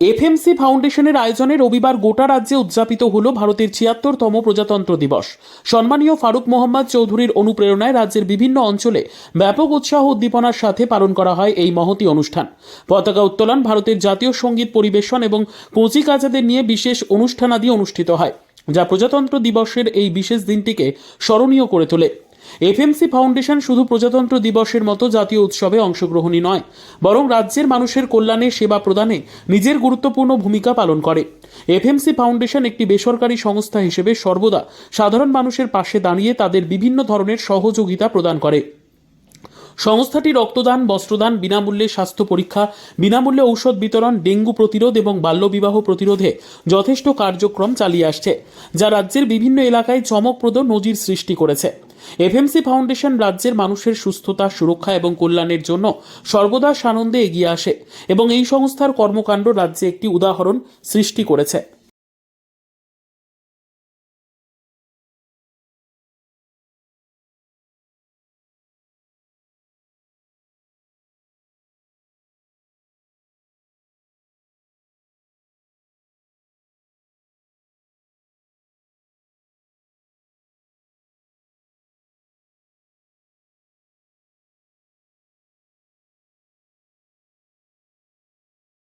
FMC ফাউন্ডেশনের আয়োজনে রবিবার গোটা রাজ্যে উদযাপিত হল ভারতের ছিয়াত্তরতম প্রজাতন্ত্র দিবস। সম্মানীয় ফারুক মোহাম্মদ চৌধুরীর অনুপ্রেরণায় রাজ্যের বিভিন্ন অঞ্চলে ব্যাপক উৎসাহ উদ্দীপনার সাথে পালন করা হয় এই মহতি অনুষ্ঠান। পতাকা উত্তোলন ভারতের জাতীয় সংগীত পরিবেশন এবং কাজাদের নিয়ে বিশেষ অনুষ্ঠানাদি অনুষ্ঠিত হয়, যা প্রজাতন্ত্র দিবসের এই বিশেষ দিনটিকে স্মরণীয় করে তোলে। এফএমসি ফাউন্ডেশন শুধু প্রজাতন্ত্র দিবসের মতো জাতীয় উৎসবে অংশগ্রহণই নয়, বরং রাজ্যের মানুষের কল্যাণে, সেবা প্রদানে নিজের গুরুত্বপূর্ণ ভূমিকা পালন করে। এফএমসি ফাউন্ডেশন একটি বেসরকারি সংস্থা হিসেবে সর্বদা সাধারণ মানুষের পাশে দাঁড়িয়ে তাদের বিভিন্ন ধরনের সহযোগিতা প্রদান করে। সংস্থাটি রক্তদান, বস্ত্রদান, বিনামূল্যে স্বাস্থ্য পরীক্ষা, বিনামূল্যে ঔষধ বিতরণ, ডেঙ্গু প্রতিরোধ এবং বাল্যবিবাহ প্রতিরোধে যথেষ্ট কার্যক্রম চালিয়ে আসছে, যা রাজ্যের বিভিন্ন এলাকায় চমকপ্রদ নজির সৃষ্টি করেছে। এফএমসি ফাউন্ডেশন রাজ্যের মানুষের সুস্থতা, সুরক্ষা এবং কল্যাণের জন্য সর্বদা সানন্দে এগিয়ে আসে এবং এই সংস্থার কর্মকাণ্ড রাজ্যে একটি উদাহরণ সৃষ্টি করেছে।